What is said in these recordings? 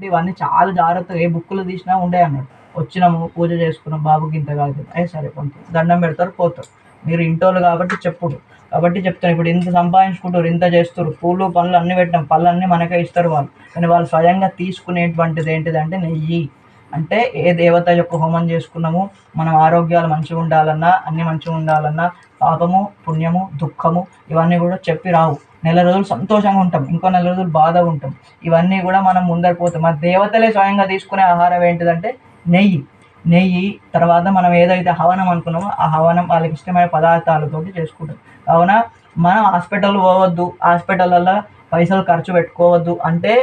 ఇవన్నీ చాలా జాగ్రత్తగా ఏ బుక్కులు తీసినా ఉండే అన్నట్టు. వచ్చినాము పూజ చేసుకున్నాం బాబుకి ఇంత కాదు. అయ్యి సరే కొంత దండం పెడతారు పోతారు. మీరు ఇంటోళ్ళు కాబట్టి చెప్పుడు. కాబట్టి చెప్తాను ఇప్పుడు ఇంత సంపాదించుకుంటారు ఇంత చేస్తారు పూలు పనులు అన్నీ పెట్టినాం పళ్ళు అన్నీ మనకే ఇస్తారు వాళ్ళు. కానీ వాళ్ళు స్వయంగా తీసుకునేటువంటిది ఏంటిది అంటే నెయ్యి. అంటే ఏ దేవత యొక్క హోమం చేసుకున్నాము మనం ఆరోగ్యాలు మంచిగా ఉండాలన్నా అన్ని మంచిగా ఉండాలన్నా పాపము పుణ్యము దుఃఖము ఇవన్నీ కూడా చెప్పి రావు. నెల రోజులు సంతోషంగా ఉంటాం. ఇంకో నెల రోజులు బాధగా ఉంటాం. ఇవన్నీ కూడా మనం ముందరిపోతాం మన మా దేవతలే స్వయంగా తీసుకునే ఆహారం ఏంటిదంటే నెయ్యి. నెయ్యి తర్వాత మనం ఏదైతే హవనం అనుకున్నామో ఆ హవనం వాళ్ళకి ఇష్టమైన పదార్థాలతోటి చేసుకుంటాం. కావున మనం హాస్పిటల్ పోవద్దు హాస్పిటల్లో పైసలు ఖర్చు పెట్టుకోవద్దు అంటే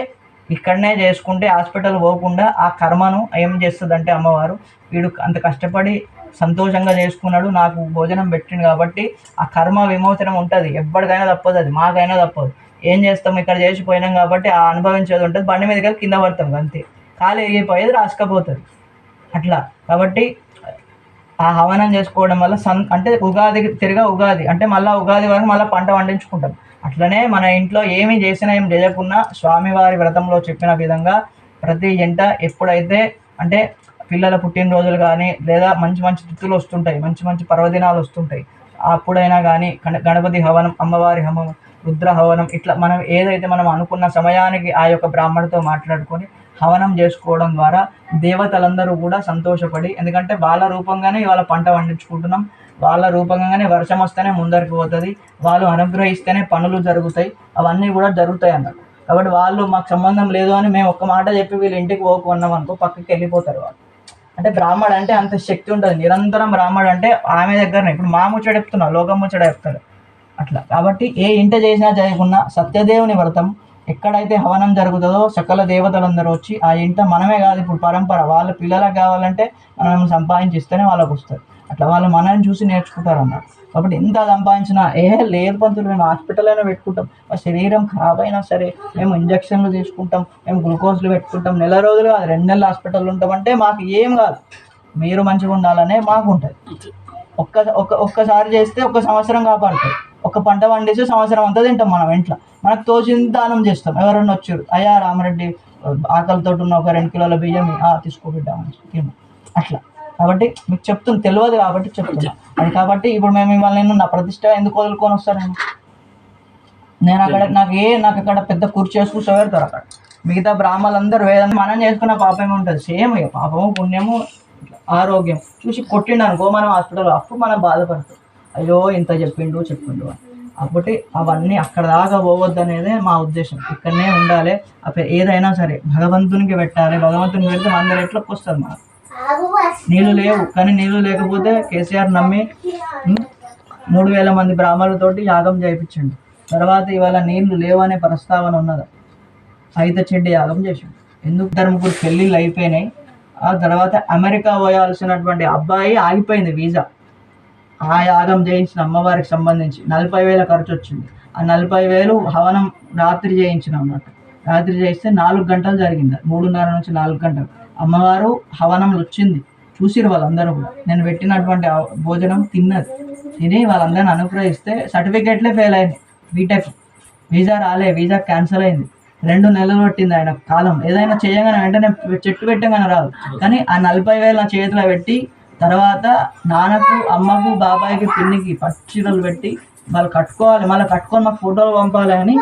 ఇక్కడనే చేసుకుంటే హాస్పిటల్ పోకుండా ఆ కర్మను ఏం చేస్తుందంటే అమ్మవారు వీడు అంత కష్టపడి సంతోషంగా చేసుకున్నాడు నాకు భోజనం పెట్టిండు కాబట్టి ఆ కర్మ విమోచనం ఉంటుంది. ఎప్పటికైనా తప్పదు అది మాకైనా తప్పదు. ఏం చేస్తాం? ఇక్కడ చేసిపోయినాం కాబట్టి ఆ అనుభవించేది ఉంటుంది. బండి మీదకి వెళ్ళి కింద పడతాం అంతే. కాలు ఎగిపోయేది రాసుకపోతుంది. అట్లా. కాబట్టి ఆ హవనం చేసుకోవడం వల్ల సన్ అంటే ఉగాదికి తిరిగా ఉగాది అంటే మళ్ళీ ఉగాది వరకు మళ్ళీ పంట పండించుకుంటాం. అట్లనే మన ఇంట్లో ఏమి చేసినా ఏం చేయకున్నా స్వామివారి వ్రతంలో చెప్పిన విధంగా ప్రతి జంట ఎప్పుడైతే అంటే పిల్లల పుట్టినరోజులు కానీ లేదా మంచి మంచి తిథులు వస్తుంటాయి. మంచి మంచి పర్వదినాలు వస్తుంటాయి. అప్పుడైనా కానీ గణ- గణపతి హవనం అమ్మవారి హవనం రుద్ర హవనం ఇట్లా మనం ఏదైతే మనం అనుకున్న సమయానికి ఆ యొక్క బ్రాహ్మణుతో మాట్లాడుకొని హవనం చేసుకోవడం ద్వారా దేవతలందరూ కూడా సంతోషపడి ఎందుకంటే వాళ్ళ రూపంగానే ఇవాళ పంట పండించుకుంటున్నాం. వాళ్ళ రూపంగానే వర్షం వస్తేనే ముందరికి పోతుంది. వాళ్ళు అనుగ్రహిస్తేనే పనులు జరుగుతాయి. అవన్నీ కూడా జరుగుతాయి అన్నట్టు కాబట్టి వాళ్ళు మాకు సంబంధం లేదు అని మేము ఒక్క మాట చెప్పి వీళ్ళు ఇంటికి పోకున్నాం అనుకో పక్కకి వెళ్ళిపోతారు వాళ్ళు. అంటే బ్రాహ్మడు అంటే అంత శక్తి ఉంటుంది నిరంతరం బ్రాహ్మడు అంటే ఆమె దగ్గరనే. ఇప్పుడు మా ముచ్చట చెప్తున్నా లోకం ముచ్చట చెప్తాడు అట్లా. కాబట్టి ఏ ఇంట చేసినా చేయకుండా సత్యదేవుని వ్రతం ఎక్కడైతే హవనం జరుగుతుందో సకల దేవతలందరూ వచ్చి ఆ ఇంట మనమే కాదు. ఇప్పుడు పరంపర. వాళ్ళ పిల్లలకు కావాలంటే మనం సంపాదించిస్తేనే వాళ్ళకు వస్తుంది. అట్లా వాళ్ళు మనల్ని చూసి నేర్చుకుంటారు అన్నమాట కాబట్టి ఎంత సంపాదించినా ఏ లేదు పంతులు మేము హాస్పిటల్ అయినా పెట్టుకుంటాం. మా శరీరం ఖరాబ్ అయినా సరే మేము ఇంజక్షన్లు తీసుకుంటాం మేము గ్లూకోజ్లు పెట్టుకుంటాం. నెల రోజులు కాదు రెండు నెలలు హాస్పిటల్ ఉంటామంటే మాకు ఏం కాదు. మీరు మంచిగా ఉండాలనే మాకు ఉంటుంది. ఒక్క ఒక్క ఒక్కసారి చేస్తే ఒక సంవత్సరం కాపాడుతుంది ఒక పంట పండిస్తే సంవత్సరం అంతా తింటాం మనం ఇంట్లో. మనకు తోచింది దానం చేస్తాం. ఎవరన్నా వచ్చారు అయ్యా రామరెడ్డి ఆకలితో ఉన్న ఒక రెండు కిలోల బియ్యం ఆ, అట్లా. కాబట్టి మీకు చెప్తుంది తెలియదు కాబట్టి చెప్తున్నా. అది కాబట్టి ఇప్పుడు మేము మిమ్మల్ని నేను నా ప్రతిష్ట ఎందుకు వదులుకొని వస్తాను నేను అక్కడ నాకు ఏ నాకు అక్కడ పెద్ద కుర్చీ వేసి కూర్చోబెడతారు అక్కడ. మిగతా బ్రాహ్మణులందరూ వేదం మనం చేసుకున్న పాపమే ఉంటుంది. సేమ్ ఇక పాపము పుణ్యము ఆరోగ్యం. చూసి కొట్టిండు అనుకో మనం హాస్పిటల్ అప్పుడు మనం బాధపడతాం. అయ్యో ఇంత చెప్పిండు చెప్పిండు అని. కాబట్టి అవన్నీ అక్కడ దాకా పోవద్దు అనేదే మా ఉద్దేశం. ఇక్కడనే ఉండాలి. అప్పుడు ఏదైనా సరే భగవంతునికి పెట్టాలి. భగవంతునికి పెడితే అందరు ఎట్లకి వస్తుంది మనకు. నీళ్ళు లేవు కానీ నీళ్ళు లేకపోతే కేసీఆర్ నమ్మి మూడు వేల మంది బ్రాహ్మణులతోటి యాగం చేయించండి. తర్వాత ఇవాళ నీళ్ళు లేవనే ప్రస్తావన ఉన్నది. అయితే చెడ్డి యాగం చేసిండు. ఎందుకు ఇద్దరు ముగ్గురు పెళ్ళిళ్ళు అయిపోయినాయి. ఆ తర్వాత అమెరికా పోయాల్సినటువంటి అబ్బాయి ఆగిపోయింది వీసా. ఆ యాగం చేయించిన అమ్మవారికి సంబంధించి నలభై వేల ఖర్చు వచ్చింది. ఆ నలభై వేలు హవనం రాత్రి చేయించిన అన్నమాట రాత్రి చేయిస్తే నాలుగు గంటలు జరిగింది. మూడున్నర నుంచి నాలుగు గంటలు. అమ్మవారు హవనం వచ్చింది చూసిరు వాళ్ళందరూ కూడా. నేను పెట్టినటువంటి భోజనం తిన్నది. తిని వాళ్ళందరిని అనుగ్రహిస్తే సర్టిఫికేట్లే ఫెయిల్ అయింది బీటెక్ వీసా రాలే వీసా క్యాన్సిల్ అయింది. రెండు నెలలు పట్టింది ఆయన కాలం. ఏదైనా చేయగానే వెంటనే చెట్టు పెట్టగానే రాదు. కానీ ఆ నలభై వేలు నా చేతిలో పెట్టి తర్వాత నాన్నకు అమ్మకు బాబాయికి పిన్నికి పచ్చిరలు పెట్టి వాళ్ళు కట్టుకోవాలి మళ్ళీ కట్టుకొని మాకు ఫోటోలు పంపాలి అని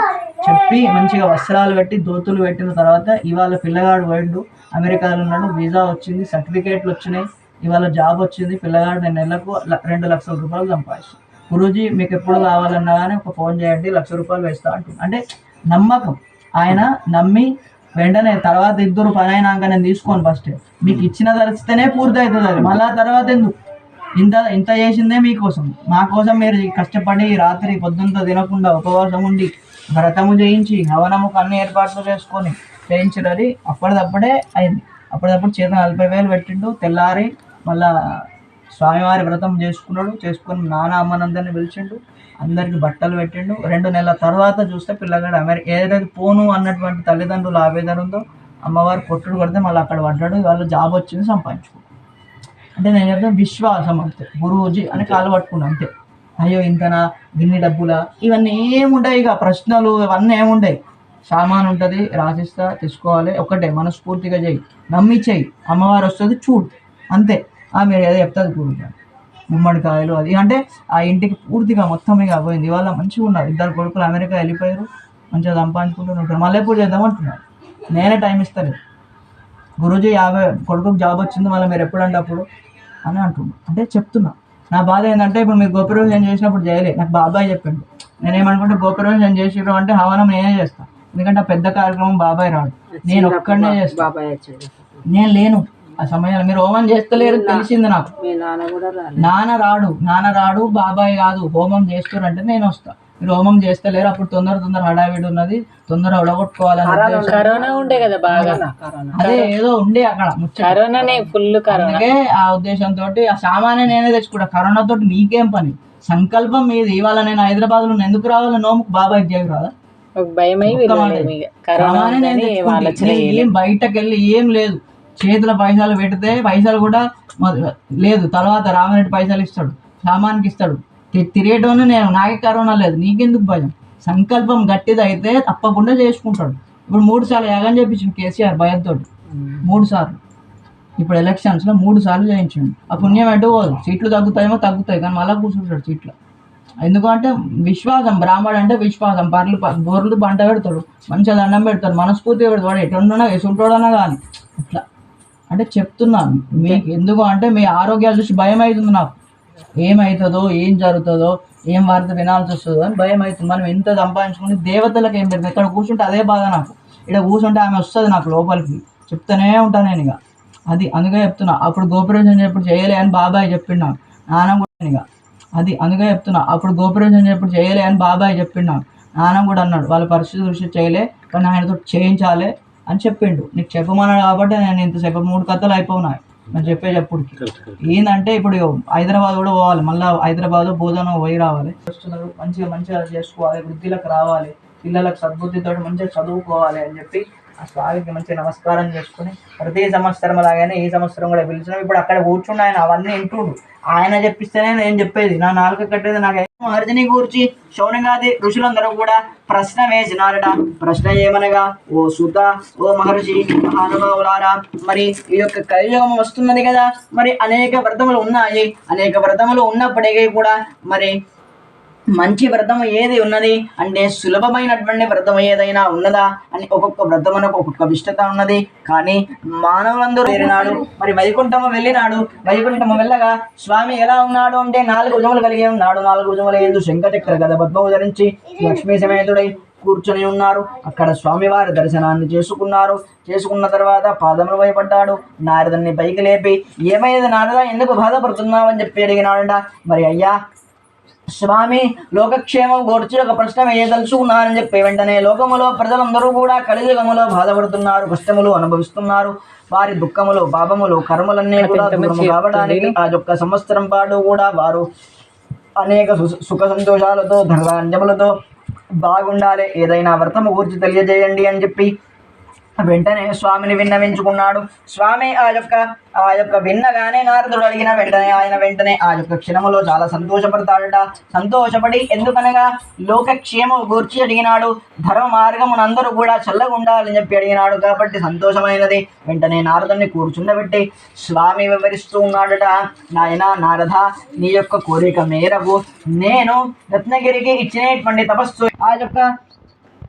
చెప్పి మంచిగా వస్త్రాలు పెట్టి దోతులు పెట్టిన తర్వాత ఇవాళ పిల్లగాడు పోయిండు అమెరికాలో ఉన్నాడు వీసా వచ్చింది సర్టిఫికేట్లు వచ్చినాయి ఇవాళ జాబ్ వచ్చింది పిల్లగాడు నేను నెలకు రెండు లక్షల రూపాయలు సంపాదిస్తాను గురూజీ మీకు ఎప్పుడు కావాలన్నా కానీ ఒక ఫోన్ చేయండి లక్ష రూపాయలు వేస్తా అంటుంది అంటే నమ్మకం. ఆయన నమ్మి వెంటనే తర్వాత ఇద్దరు పని అయినాక నేను తీసుకోను ఫస్ట్ మీకు ఇచ్చిన తరిస్తేనే పూర్తి అవుతుంది అది. మళ్ళా తర్వాత ఎందుకు? ఇంత ఇంత చేసిందే మీకోసం. మా కోసం మీరు కష్టపడి రాత్రి పొద్దున్న తినకుండా ఉపవాసం ఉండి వ్రతము చేయించి హవనముకు అన్ని ఏర్పాట్లు చేసుకొని చేయించినది అప్పటిదప్పుడే అయింది. అప్పటిదప్పుడు చేత నలభై వేలు పెట్టిండు తెల్లారి మళ్ళా స్వామివారి వ్రతం చేసుకున్నాడు చేసుకుని నాన్న అమ్మనందరిని పిలిచిండు అందరికి బట్టలు పెట్టిండు. రెండు నెలల తర్వాత చూస్తే పిల్లగాడు అమెరికా ఏదైతే పోను అన్నటువంటి తల్లిదండ్రులు ఆవేదన ఉందో అమ్మవారు కొట్టుడు కొడితే మళ్ళీ అక్కడ పడ్డాడు. వాళ్ళు జాబ్ వచ్చింది సంపాదించుకుంటారు అంటే నేను చెప్తాను విశ్వాసం అంతే. గురూజీ అని కాలు పట్టుకున్నాను అంతే. అయ్యో ఇంతనా? గిన్ని డబ్బులా? ఇవన్నీ ఏముంటాయి ఇక? ప్రశ్నలు ఇవన్నీ ఏముంటాయి సామాన్ ఉంటుంది రాసిస్తా తీసుకోవాలి ఒకటే మనస్ఫూర్తిగా చెయ్యి. నమ్మి చెయ్యి. అమ్మవారు వస్తుంది చూడు. అంతే. ఆ మీరు ఏదో చెప్తుంది కూడుగా గుమ్మడికాయలు అది. అంటే ఆ ఇంటికి పూర్తిగా మొత్తం ఇక పోయింది. ఇవాళ మంచిగా ఉన్నారు. ఇద్దరు కొడుకులు అమెరికా వెళ్ళిపోయారు. మంచిగా సంపాదించుకుంటూ ఉంటారు. మళ్ళీ ఎప్పుడు చేద్దాం అంటున్నారు? నేనే టైం ఇస్తలేదు. గురూజీ యాభై కొడుకుకి జాబ్ వచ్చింది మళ్ళీ మీరు ఎప్పుడంటే అప్పుడు? అని అంటున్నా. అంటే చెప్తున్నా. నా బాధ ఏంటంటే ఇప్పుడు మీరు గోపురోజం చేసినప్పుడు చేయలే. నాకు బాబాయ్ చెప్పిండు. నేనేమనుకుంటే గోపురోజం చేసిర్రు అంటే హవనం నేనే చేస్తా. ఎందుకంటే ఆ పెద్ద కార్యక్రమం బాబాయ్ రాడు. నేను ఒక్కడనే చేస్తా. బాబాయ్ నేను లేను. ఆ సమయంలో మీరు హోమం చేస్తలేరు తెలిసింది నాకు. నాన్న రాడు. నాన్న రాడు బాబాయ్ కాదు. హోమం చేస్తారంటే నేను వస్తా. మీరు హోమం చేస్తలేరు. అప్పుడు తొందర తొందర హడావిడి ఉన్నది. తొందర ఉడగొట్టుకోవాలని ఉద్దేశం. కరోనా ఉండే కదా బాగా. అదే ఏదో ఉండే అక్కడ కరోనానే ఫుల్ కరోనా. ఆ ఉద్దేశంతో ఆ సామాన్య నేనే తెచ్చుకుంటా. కరోనా తోటి నీకేం పని? సంకల్పం మీది ఇవాళ నేను హైదరాబాద్లో ఎందుకు రావాలి? నోముకు బాబాయ్ చేయకు రాదా? ఏం బయటకు వెళ్ళి ఏం లేదు. చేతిలో పైసలు పెడితే పైసలు కూడా లేదు. తర్వాత రామరెడ్డి పైసలు ఇస్తాడు. సామాన్కి ఇస్తాడు. తిరిగేటోని నేను నాకే కరోనా లేదు నీకెందుకు భయం? సంకల్పం గట్టిదైతే తప్పకుండా చేసుకుంటాడు. ఇప్పుడు మూడు సార్లు యాగం చేయించిండు కేసీఆర్ భయంతో మూడు సార్లు. ఇప్పుడు ఎలక్షన్స్లో మూడు సార్లు చేయించండి. ఆ పుణ్యం ఎటు పోదు. సీట్లు తగ్గుతాయేమో తగ్గుతాయి కానీ మళ్ళీ కూర్చుంటాడు సీట్లో. ఎందుకంటే విశ్వాసం బ్రాహ్మడు అంటే విశ్వాసం. పర్లు బొర్రెలు బోర్లు పంట పెడతాడు మంచిగా దండం పెడతాడు మనస్ఫూర్తి పెడతాడు. వాడు ఎటున్నా ఎసుంటాడన్నా కానీ అట్లా. అంటే చెప్తున్నాను మీకు ఎందుకు అంటే మీ ఆరోగ్యాలు చూసి భయం అవుతుంది నాకు. ఏమవుతుందో ఏం జరుగుతుందో ఏం వార్త వినాల్సి వస్తుందో అని భయం అవుతుంది మనం ఎంత సంపాదించుకుని దేవతలకు ఏం పెడతాం? ఇక్కడ కూర్చుంటే అదే బాధ నాకు. ఇక్కడ కూర్చుంటే ఆమె వస్తుంది నాకు లోపలికి. చెప్తానే ఉంటాను నేను ఇక. అది అందుకే చెప్తున్నా. అప్పుడు గోపురేషన్ ఎప్పుడు చేయలే అని బాబాయ్ చెప్పిండు నాకు. నాన్న కూడా ఇక. అది అందుకే చెప్తున్నా. అప్పుడు గోపురేషన్ ఎప్పుడు చేయలే అని బాబాయ్ చెప్పిండు నాకు. నాన్న కూడా అన్నాడు వాళ్ళ పరిస్థితి దృష్టి చేయలే కానీ ఆయనతో చేయించాలి అని చెప్పిండు. నీకు చెప్పమన్నాడు కాబట్టి నేను ఇంతసేపు మూడు కథలు అయిపోయినాయి నేను చెప్పే చెప్పుడుకి ఏంటంటే ఇప్పుడు హైదరాబాద్ కూడా పోవాలి మళ్ళీ హైదరాబాద్ బోధన పోయి రావాలి. వస్తున్నారు మంచిగా మంచిగా చేసుకోవాలి వృద్ధిలకు రావాలి పిల్లలకు సద్బుద్ధితో మంచిగా చదువుకోవాలి అని చెప్పి ఆ స్వామికి మంచి నమస్కారం చేసుకుని ప్రతి సంవత్సరం లాగానే ఈ సంవత్సరం కూడా పిలిచినాం. ఇప్పుడు అక్కడ కూర్చుండి ఆయన అవన్నీ వింటుడు. ఆయన చెప్పిస్తేనే నేను చెప్పేది. నా నాలుక కట్టేది నాకు అర్జుని కూర్చి. శౌనగాది ఋషులందరూ కూడా ప్రశ్న వేసినారట. ప్రశ్న ఏమనగా ఓ సుత ఓ మహర్షి మహానుభావులారా మరి ఈ యొక్క కలియుగం వస్తున్నది కదా. మరి అనేక వ్రతములు ఉన్నాయి. అనేక వ్రతములు ఉన్నప్పటికీ కూడా మరి మంచి వ్రతం ఏది ఉన్నది? అంటే సులభమైనటువంటి వ్రతం ఏదైనా ఉన్నదా? అని ఒక్కొక్క వ్రతమునకు ఒక్కొక్క విష్టత ఉన్నది. కానీ మానవులందరూ చేరినాడు మరి వైకుంఠము వెళ్ళినాడు. వైకుంఠము వెళ్ళగా స్వామి ఎలా ఉన్నాడు అంటే నాలుగు భుజములు కలిగి ఉన్నాడు. నాలుగు భుజములు ఏందు శంఖచక్ర గద పద్మము ధరించి లక్ష్మీ సమేతుడై కూర్చొని ఉన్నారు. అక్కడ స్వామివారి దర్శనాన్ని చేసుకున్నారు. చేసుకున్న తర్వాత పాదములు భయపడ్డాడు నారదుని పైకి లేపి ఏమైంది నారద? ఎందుకు బాధపడుతున్నావు? అని చెప్పి అడిగినాడంట. మరి అయ్యా స్వామి లోకక్షేమం గోర్చి ఒక ప్రశ్న వేయదలుచుకున్నారని చెప్పి వెంటనే లోకములో ప్రజలందరూ కూడా కలియుగములో బాధపడుతున్నారు కష్టములు అనుభవిస్తున్నారు. వారి దుఃఖములు పాపములు కర్మలన్నీ కూడా కావడానికి ఆ యొక్క సంవత్సరం పాటు కూడా వారు అనేక సుఖ సంతోషాలతో ధనధాన్యములతో బాగుండాలి. ఏదైనా వ్రతము గురించి తెలియజేయండి అని చెప్పి వెంటనే స్వామిని విన్నవించుకున్నాడు. స్వామి ఆ యొక్క ఆ యొక్క విన్నగానే నారదుడు అడిగిన వెంటనే ఆయన వెంటనే ఆ యొక్క క్షణములో చాలా సంతోషపడతాడట. సంతోషపడి ఎందుకనగా లోకక్షేమం గూర్చి అడిగినాడు. ధర్మ మార్గమునందరూ కూడా చల్లగా ఉండాలని చెప్పి అడిగినాడు కాబట్టి సంతోషమైనది. వెంటనే నారదుని కూర్చుండబెట్టి స్వామి వివరిస్తూ ఉన్నాడట నాయన నారద నీ యొక్క కోరిక మేరకు నేను రత్నగిరికి ఇచ్చినటువంటి తపస్సు ఆ యొక్క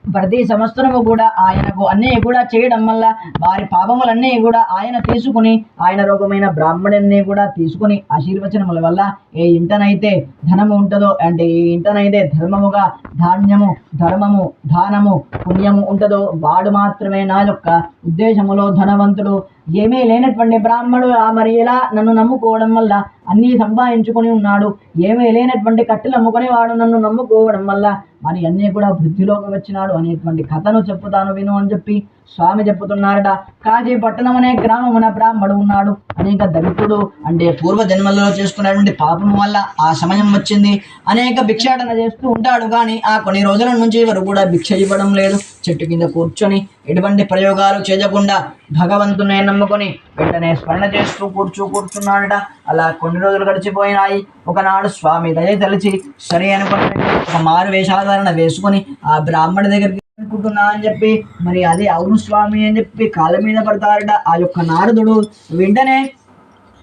ప్రతి సంవత్సరము కూడా ఆయనకు అన్నీ కూడా చేయడం వల్ల వారి పాపములన్నీ కూడా ఆయన తీసుకుని ఆయన రోగమైన బ్రాహ్మణుని కూడా తీసుకుని ఆశీర్వచనముల వల్ల ఏ ఇంటనైతే ధనము ఉంటుందో అంటే ఏ ఇంటనైతే ధర్మముగా ధాన్యము ధర్మము దానము పుణ్యము ఉంటుందో వాడు మాత్రమే నా యొక్క ఉద్దేశములో ధనవంతుడు. ఏమీ లేనటువంటి బ్రాహ్మణుడు ఆ మరి ఇలా నన్ను నమ్ముకోవడం వల్ల అన్నీ సంపాదించుకొని ఉన్నాడు? ఏమీ లేనటువంటి కట్టెలు అమ్ముకొని వాడు నన్ను నమ్ముకోవడం వల్ల మరి అన్నీ కూడా వృద్ధిలోకి వచ్చినాడు అనేటువంటి కథను చెప్పుతాను విను అని చెప్పి స్వామి చెప్పుతున్నారట. కాజీ పట్టణం అనే గ్రామమున బ్రాహ్మడు ఉన్నాడు. అనేక దళితుడు అంటే పూర్వ జన్మలలో చేసుకున్నటువంటి పాపం వల్ల ఆ సమయం వచ్చింది. అనేక భిక్షాటన చేస్తూ ఉంటాడు కానీ ఆ కొన్ని రోజుల నుంచి వరకు కూడా భిక్ష ఇవ్వడం లేదు. చెట్టు కింద కూర్చొని ఎటువంటి ప్రయోగాలు చేయకుండా భగవంతునే నమ్ముకొని వెంటనే స్మరణ చేస్తూ కూర్చు కూర్చున్నాడట. అలా కొన్ని రోజులు గడిచిపోయినాయి. ఒకనాడు స్వామి దయ తలిచి సరే అనుకుని ఒక మారు వేషాధారణ వేసుకొని ఆ బ్రాహ్మణ దగ్గరికి అనుకుంటున్నా అని చెప్పి మరి అదే అవును స్వామి అని చెప్పి కాళ్ళ మీద పడతారట. ఆ యొక్క నారదుడు వెంటనే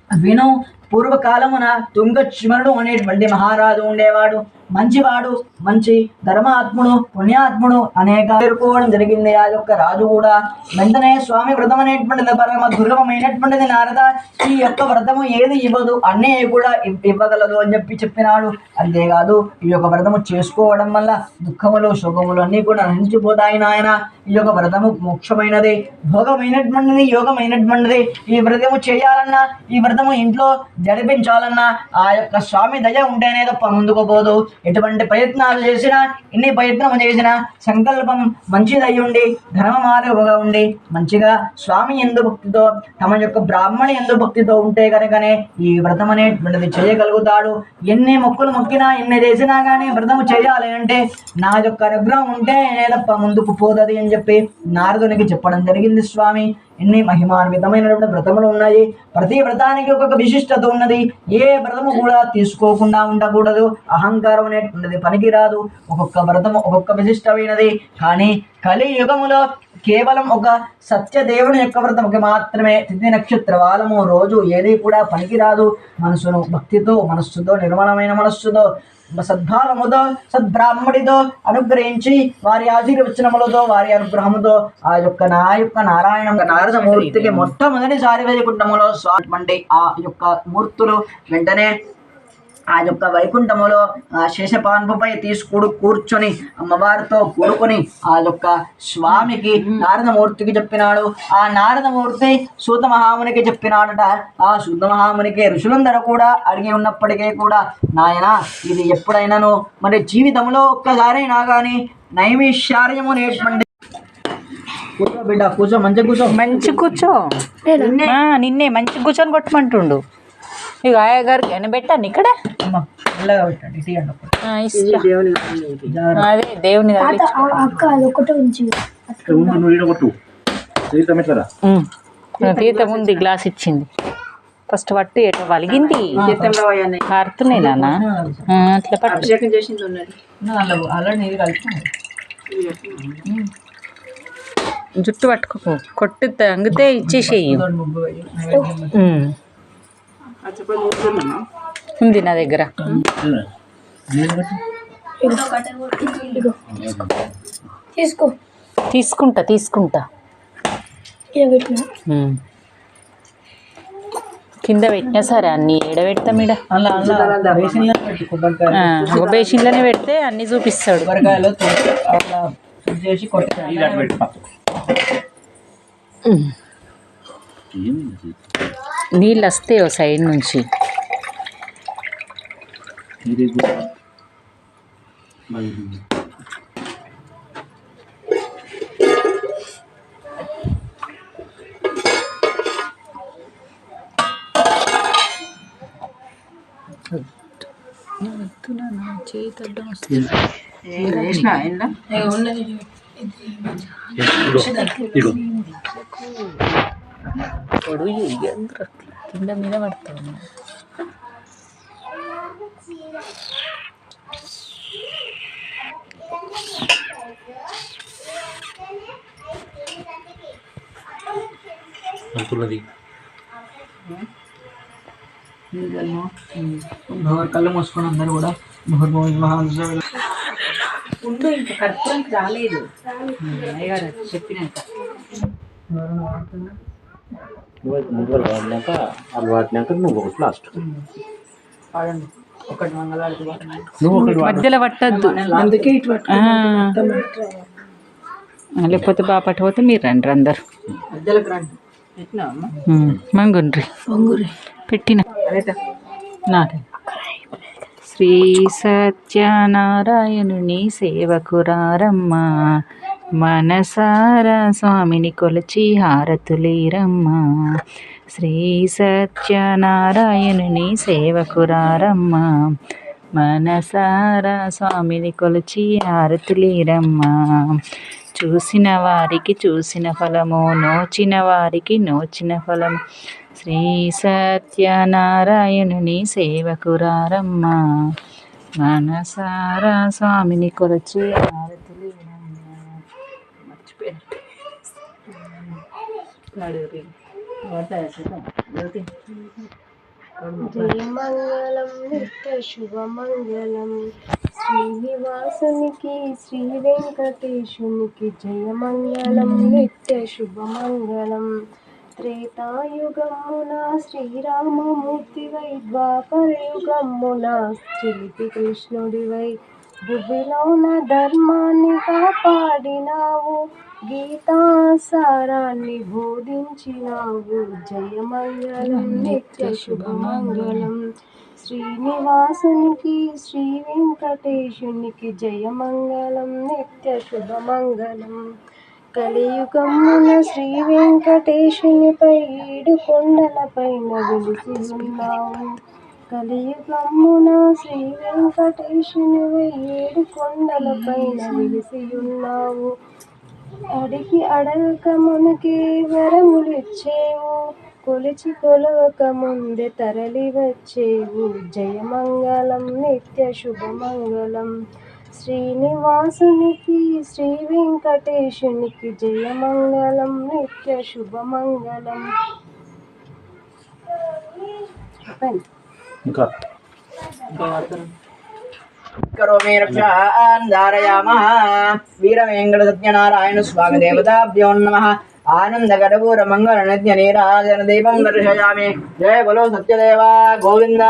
విను పూర్వకాలమున తుంగ చిమరుడు అనేటువంటి మహారాజు ఉండేవాడు. మంచివాడు మంచి ధర్మాత్ముడు పుణ్యాత్ముడు అనేక పేర్కోవడం జరిగింది. ఆ యొక్క రాజు కూడా వెంటనే స్వామి వ్రతం అనేటువంటిది పరమ దుర్లభమైనటువంటిది నారద ఈ యొక్క వ్రతము ఏది ఇవ్వదు అన్నీ కూడా ఇవ్వగలదు అని చెప్పి చెప్పినాడు. అంతేకాదు ఈ యొక్క వ్రతము చేసుకోవడం వల్ల దుఃఖములు శోకములు అన్నీ కూడా నశించిపోతాయి నాయన. ఈ యొక్క వ్రతము మోక్షమైనది భోగమైనటువంటిది యోగమైనటువంటిది. ఈ వ్రతము చేయాలన్నా ఈ వ్రతము ఇంట్లో జరిపించాలన్నా ఆ యొక్క స్వామి దయ ఉంటేనే తప్ప ముందుకు పోదు. ఎటువంటి ప్రయత్నాలు చేసినా ఎన్ని ప్రయత్నం చేసినా సంకల్పం మంచిదై ఉండి ధర్మ మార్గముగా ఉండి మంచిగా స్వామి ఎందు భక్తితో తమ యొక్క బ్రాహ్మణి ఎందు భక్తితో ఉంటే కనుకనే ఈ వ్రతం అనేటువంటిది చేయగలుగుతాడు. ఎన్ని మొక్కులు మొక్కినా ఎన్ని చేసినా కానీ వ్రతము చేయాలి అంటే నా యొక్క అనుగ్రహం ఉంటే తప్ప ముందుకు పోదది అని చెప్పి నారదునికి చెప్పడం జరిగింది స్వామి. ఎన్ని మహిమాన్వితమైనటువంటి వ్రతములు ఉన్నాయి. ప్రతి వ్రతానికి ఒక్కొక్క విశిష్టత ఉన్నది. ఏ వ్రతము కూడా తీసుకోకుండా ఉండకూడదు. అహంకారం అనేటువంటిది పనికిరాదు. ఒక్కొక్క వ్రతము ఒక్కొక్క విశిష్టమైనది. కానీ కలియుగములో కేవలం ఒక సత్యదేవుని యొక్క వ్రతముకి మాత్రమే తిథి నక్షత్ర వాలము రోజు ఏది కూడా పనికిరాదు. మనసును భక్తితో మనస్సుతో నిర్మలమైన మనస్సుతో సద్భావముతో సద్బ్రాహ్మడితో అనుగ్రహించి వారి ఆశీర్వచనములతో వారి అనుగ్రహముతో ఆ యొక్క నా యొక్క నారాయణ నారద మూర్తికి మొట్టమొదటిసారి వైకుంఠములో స్వామి ఆ యొక్క మూర్తులు వెంటనే ఆ యొక్క వైకుంఠములో ఆ శేషపాన్పుపై తీసుకుడు కూర్చొని అమ్మవారితో కూడుకొని ఆ యొక్క స్వామికి నారదమూర్తికి చెప్పినాడు. ఆ నారదమూర్తి సూత మహామునికి చెప్పినాడట. ఆ సూత మహామునికి ఋషులందరూ కూడా అడిగి ఉన్నప్పటికీ కూడా నాయన ఇది ఎప్పుడైనాను? మరి జీవితంలో ఒక్కసారైనా కానీ నైమిషార్యము నేర్పండి. కూర్చో బిడ్డ కూర్చో మంచిగా కూర్చో. మంచి కూర్చో. నిన్నే మంచి కూర్చొని కొట్టమంటుండు. ఇక ఆయా గారికి అని పెట్టాను ఇక్కడ. అదే దేవుని తీర్థం ఉంది గ్లాస్ ఇచ్చింది. ఫస్ట్ పట్టు ఎట వలిగింది? కారుతున్నాయి నాన్న అట్లా పట్టు. జుట్టు పట్టుకో కొట్టు తంగితే ఇచ్చేసేయి. ఉంది నా దగ్గర. తీసుకో. తీసుకుంటా తీసుకుంటా. కింద పెట్టినా సరే అన్ని ఏడబెడతాం ఆ, ఒక బేసిన్లోనే పెడితే అన్ని చూపిస్తాడు. కొబ్బరికాయలో తొక్కి అట్లా ఇది చేసి కొట్టాలి ఇది అటు పెట్టి పక్కకు ఉమ్. ఏంది నీళ్ళు వస్తాయి ఓ సైడ్ నుంచి ఇది పొడుగు కింద మీద అంతున్నది భగవత్ కళ్ళు మూసుకొని అందరు కూడా ఉండు ఇంకా కర్పూరానికి రాలేదు. అయ్యగారు చెప్పినాక ముందుగా వాడినాక అది వాడినాక నువ్వు ఒకటి లాస్ట్ ఒకటి నువ్వు ఒకటి మధ్యలో పట్టద్దు. అందుకే ఇటు లేకపోతే బాగా పట్టకపోతే మీరు రండి అందరు. మధ్యలోకి రండి. పెట్టినావమ్మా మంగుండ్రి. పెట్టిన. నాదే. శ్రీ సత్యనారాయణుని సేవకురారమ్మ మనసారా స్వామిని కొలిచి హారతులీరమ్మ. శ్రీ సత్యనారాయణుని సేవకురారమ్మా. మనసారా స్వామిని కొలిచి హారతులీరమ్మ. చూసిన వారికి చూసిన ఫలము నోచిన వారికి నోచిన ఫలము. శ్రీ సత్యనారాయణుని సేవకురారమ్మ. మనసారా స్వామిని కొలచి హారతులీరమ్మ జయమంగళం నిత్య శుభమంగళం. శ్రీనివాసునికి శ్రీ వెంకటేశునికి జయమంగళం నిత్య శుభమంగళం. త్రేతాయుగమున శ్రీరామమూర్తివై ద్వాపరయుగమున చిలిపి కృష్ణుడివై భువిలోన ధర్మాన్ని కాపాడినావు. గీతాసారాన్ని బోధించినావు జయమంగళం నిత్య శుభమంగళం. శ్రీనివాసునికి శ్రీ వెంకటేశునికి జయమంగళం నిత్య శుభమంగళం. కలియుగమున శ్రీ వెంకటేశునిపై ఏడు కొండలపైన వెలిసి ఉన్నావు. కలియుగమున శ్రీ వెంకటేశునిపై ఏడు కొండలపైన వెలిసి ఉన్నావు. అడిగి అడగక మునికి వరములిచ్చేవు కొలిచి కొలవక ముందే తరలి వచ్చేవు. జయమంగళం నిత్య శుభమంగళం. శ్రీనివాసునికి శ్రీ వెంకటేశునికి జయమంగళం నిత్య శుభమంగళం. ఇంకా? ఇంకా కరోమి రక్షాన్ ధారయామः వీరవేంకట సత్యనారాయణ స్వామి దేవతాభ్యో నమః ఆనంద కరపూర మంగళ నిత్య నీరాజన దీపం దర్శయామి జయ బలో సత్యదేవ గోవింద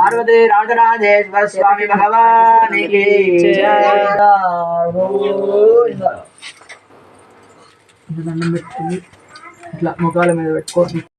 పార్వతీ రాజరాజేశ్వర స్వామి భగవానికి దండం పెట్టుకుని ఇట్లా ముఖాల మీద పెట్టుకో.